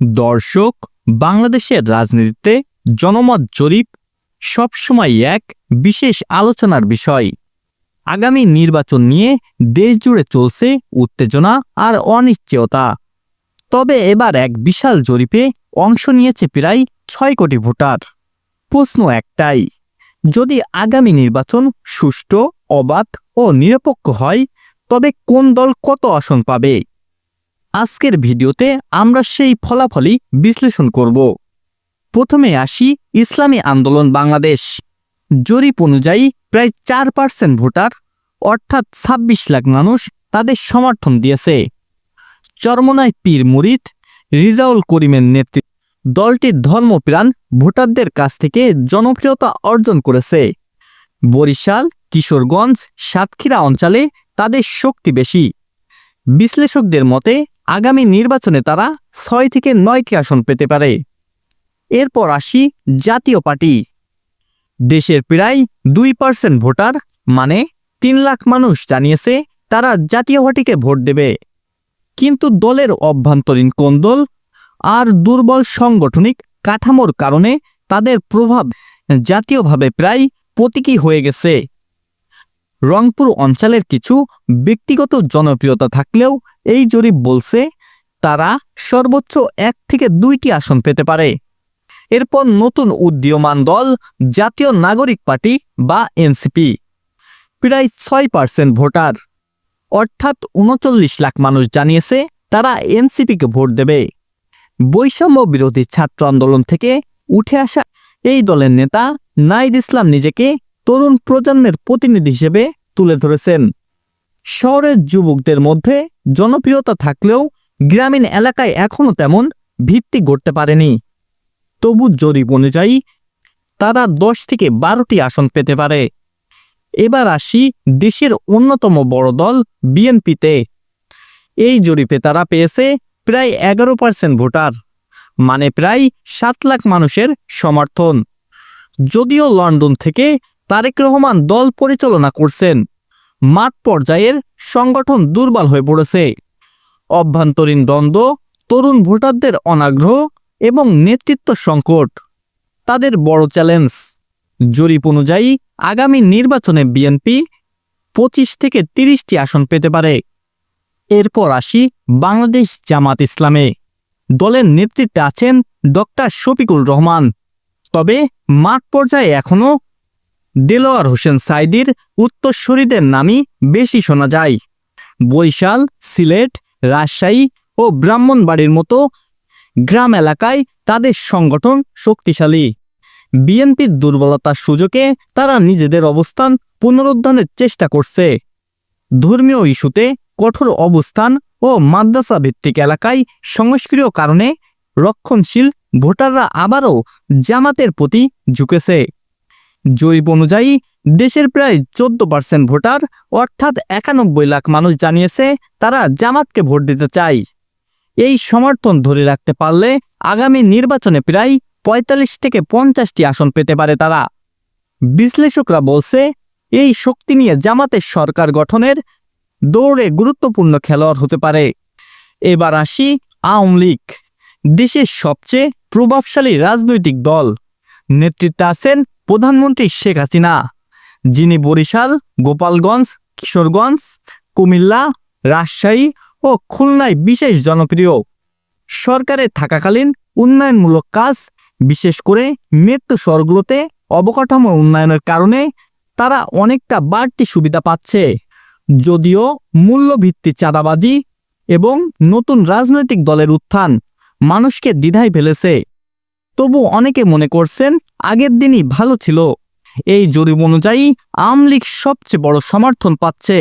দর্শক, বাংলাদেশের রাজনীতিতে জনমত জরিপ সবসময় এক বিশেষ আলোচনার বিষয়। আগামী নির্বাচন নিয়ে দেশ জুড়ে চলছে উত্তেজনা আর অনিশ্চয়তা। তবে এবার এক বিশাল জরিপে অংশ নিয়েছে প্রায় ছয় কোটি ভোটার। প্রশ্ন একটাই, যদি আগামী নির্বাচন সুষ্ঠু, অবাধ ও নিরপেক্ষ হয়, তবে কোন দল কত আসন পাবে? আজকের ভিডিওতে আমরা সেই ফলাফলই বিশ্লেষণ করব। প্রথমে আসি ইসলামী আন্দোলন বাংলাদেশ। জরিপ অনুযায়ী প্রায় চার পার্সেন্ট ভোটার, অর্থাৎ ছাব্বিশ লাখ মানুষ তাদের সমর্থন দিয়েছে। চরমনায় পীর মুরিদ, রিজাউল করিমের নেতৃত্বে দলটির ধর্মপ্রাণ ভোটারদের কাছ থেকে জনপ্রিয়তা অর্জন করেছে। বরিশাল, কিশোরগঞ্জ, সাতক্ষীরা অঞ্চলে তাদের শক্তি বেশি। বিশ্লেষকদের মতে আগামী নির্বাচনে তারা ছয় থেকে নয়টি আসন পেতে পারে। এরপর আসি জাতীয় পার্টি। দেশের প্রায় দুই পার্সেন্ট ভোটার মানে তিন লাখ মানুষ জানিয়েছে তারা জাতীয় পার্টিকে ভোট দেবে। কিন্তু দলের অভ্যন্তরীণ কোন্দল আর দুর্বল সাংগঠনিক কাঠামোর কারণে তাদের প্রভাব জাতীয়ভাবে প্রায় প্রতীকী হয়ে গেছে। রংপুর অঞ্চলের কিছু ব্যক্তিগত জনপ্রিয়তা থাকলেও এই জরিপ বলছে তারা সর্বোচ্চ এক থেকে দুইটি আসন পেতে পারে। এরপর নতুন উদীয়মান দল, জাতীয় নাগরিক পার্টি বা এনসিপি। প্রায় ছয় পার্সেন্ট ভোটার। অর্থাৎ উনচল্লিশ লাখ মানুষ জানিয়েছে তারা এনসিপিকে ভোট দেবে। বৈষম্য বিরোধী ছাত্র আন্দোলন থেকে উঠে আসা এই দলের নেতা নাইদ ইসলাম নিজেকে তরুণ প্রজন্মের প্রতিনিধি হিসেবে তুলে ধরেছেন। শহরের যুবকদের মধ্যে জনপ্রিয়তা থাকলেও গ্রামীণ এলাকায় এখনও তেমন ভিত্তি গড়তে পারেনি। তবু জরিপ অনুযায়ী তারা দশ থেকে বারোটি আসন পেতে পারে। এবার আসি দেশের অন্যতম বড় দল বিএনপিতে। এই জরিপে তারা পেয়েছে প্রায় এগারো পার্সেন্ট ভোটার মানে প্রায় সাত লাখ মানুষের সমর্থন। যদিও লন্ডন থেকে তারেক রহমান দল পরিচালনা করছেন। মাঠ পর্যায়ের সংগঠন দুর্বল হয়ে পড়েছে। অভ্যন্তরীণ দ্বন্দ্ব, তরুণ ভোটারদের অনাগ্রহ এবং নেতৃত্ব সংকট, তাদের বড় চ্যালেঞ্জ। জরিপ অনুযায়ী, আগামী নির্বাচনে বিএনপি পঁচিশ থেকে তিরিশটি আসন পেতে পারে। এরপর আসি বাংলাদেশ জামাত ইসলামে। দলের নেতৃত্বে আছেন ডক্টর শফিকুল রহমান। তবে মাঠ পর্যায়ে এখনও দেলোয়ার হোসেন সাইদির উত্তরসূরিদের নামই বেশি শোনা যায়। বরিশাল, সিলেট, রাজশাহী ও ব্রাহ্মণবাড়ির মতো গ্রাম এলাকায় তাদের সংগঠন শক্তিশালী। বিএনপির দুর্বলতার সুযোগে তারা নিজেদের অবস্থান পুনরুদ্ধারের চেষ্টা করছে। ধর্মীয় ইস্যুতে কঠোর অবস্থান ও মাদ্রাসা ভিত্তিক এলাকায় সংস্কৃয় কারণে রক্ষণশীল ভোটাররা আবারও জামাতের প্রতি ঝুঁকেছে। জরিপ অনুযায়ী দেশের প্রায় চোদ্দ পার্সেন্ট ভোটার, অর্থাৎ একানব্বই লাখ মানুষ জানিয়েছে তারা জামাতকে ভোট দিতে চায়। এই সমর্থন ধরে রাখতে পারলে আগামী নির্বাচনে প্রায় পঁয়তাল্লিশ থেকে পঞ্চাশটি আসন পেতে পারে তারা। বিশ্লেষকরা বলছে, এই শক্তি নিয়ে জামাতের সরকার গঠনের দৌড়ে গুরুত্বপূর্ণ খেলোয়াড় হতে পারে। এবার আসি আওয়ামী লীগ, দেশের সবচেয়ে প্রভাবশালী রাজনৈতিক দল। নেতৃত্বে আছেন প্রধানমন্ত্রী শেখ হাসিনা, যিনি বরিশাল, গোপালগঞ্জ, কিশোরগঞ্জ, কুমিল্লা, রাজশাহী ও খুলনায় বিশেষ জনপ্রিয়। সরকারে থাকাকালীন উন্নয়নমূলক কাজ, বিশেষ করে মৃত্যু শহরগুলোতে অবকাঠামো উন্নয়নের কারণে তারা অনেকটা বাড়তি সুবিধা পাচ্ছে। যদিও মূল্যভিত্তি চাঁদাবাজি এবং নতুন রাজনৈতিক দলের উত্থান মানুষকে দ্বিধায় ফেলেছে। তবু অনেকে মনে করছেন আগের দিনই ভালো ছিল। এই জরিপ অনুযায়ী আওয়ামী লীগ সবচেয়ে বড় সমর্থন পাচ্ছে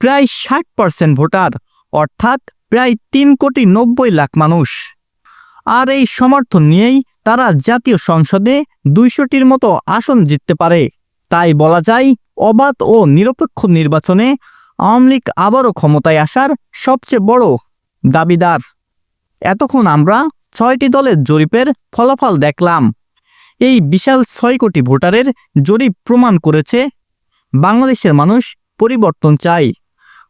প্রায় ষাট পার্সেন্ট ভোটার, অর্থাৎ প্রায় তিন কোটি নব্বই লাখ মানুষ। আর এই সমর্থন নিয়েই তারা জাতীয় সংসদে দুইশোটির মতো আসন জিততে পারে। তাই বলা যায়, অবাধ ও নিরপেক্ষ নির্বাচনে আওয়ামী লীগ আবারও ক্ষমতায় আসার সবচেয়ে বড় দাবিদার। এতক্ষণ আমরা ছয়টি দলের জরিপের ফলাফল দেখলাম। এই বিশাল ছয় কোটি ভোটারের জরিপ প্রমাণ করেছে, বাংলাদেশের মানুষ পরিবর্তন চাই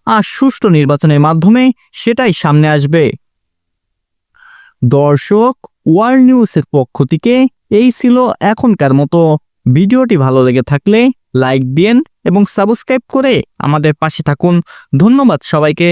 আর সুষ্ঠু নির্বাচনের মাধ্যমে সেটাই সামনে আসবে। দর্শক, ওয়ার্ল্ড নিউজের পক্ষ থেকে এই ছিল এখনকার মতো। ভিডিওটি ভালো লেগে থাকলে লাইক দিন এবং সাবস্ক্রাইব করে আমাদের পাশে থাকুন। ধন্যবাদ সবাইকে।